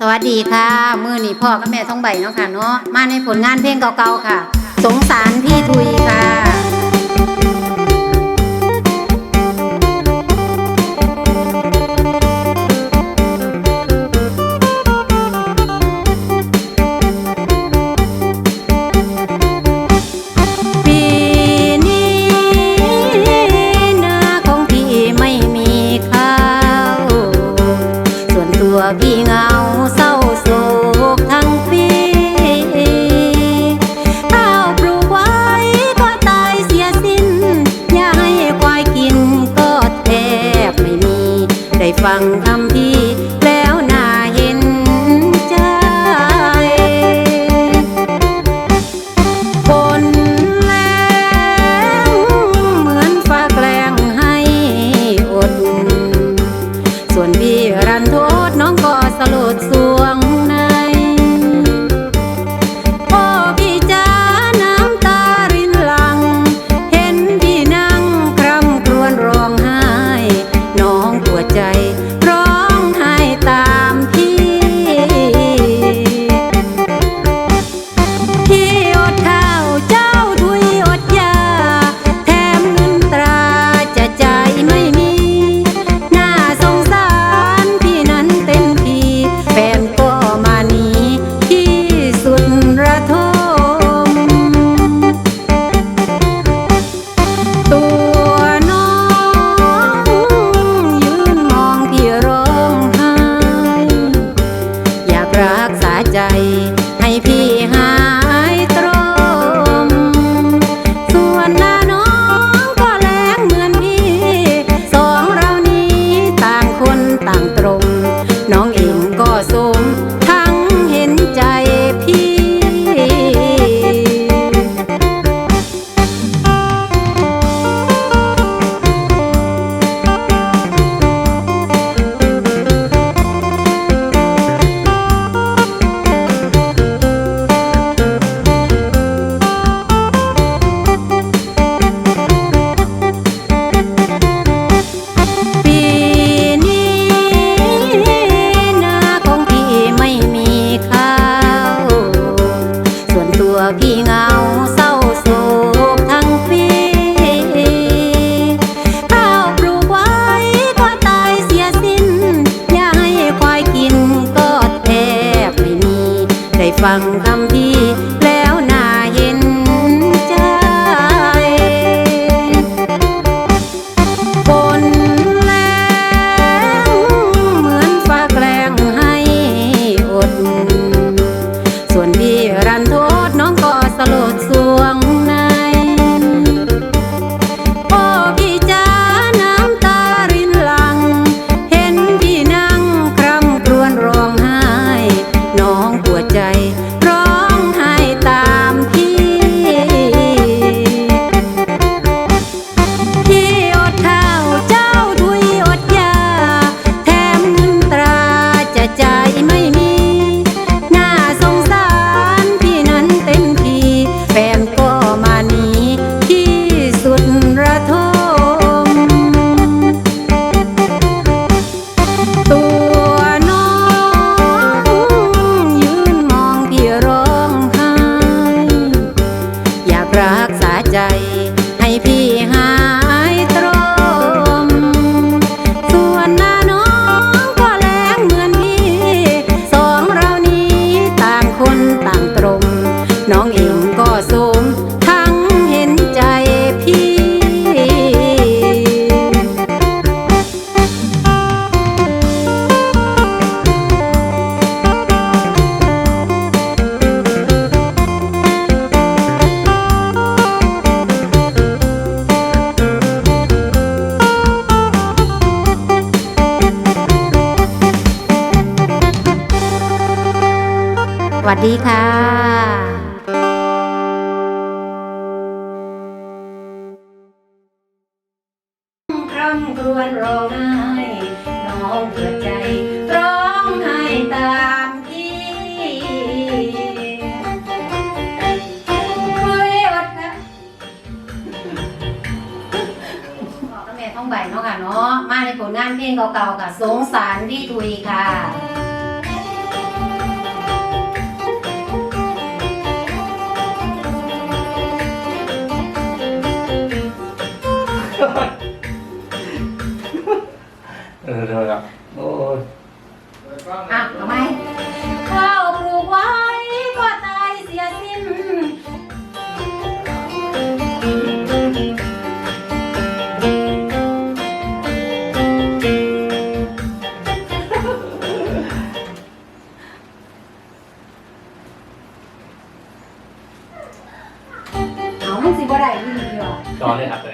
สวัสดีค่ะมือนี่พ่อกับแม่ท้องใบเนาะค่ะเนาะมาในผลงานเพลงเก่าๆค่ะ สงสารพี่ทุยค่ะ ใด้ฟังคำพี่ รักษาใจ น้องเองก็สมทั้งเห็นใจพี่ สวัสดีค่ะำครวญร้องไห้น้องเปิดใจร้องไห้ตามพี่คุยวัดนะบอกแล้วแม่ต้องใบเนาะค่ะเนาะมาในผลงานเพลงเก่าๆค่ะสงสารพี่ทุยค่ะ เธอะโอ้ยอะทำไมข้าวปลูกไว้ก็ตายเสียสิ้น เอามันสิบ่ได้ดีหรอกอเลยครับเลย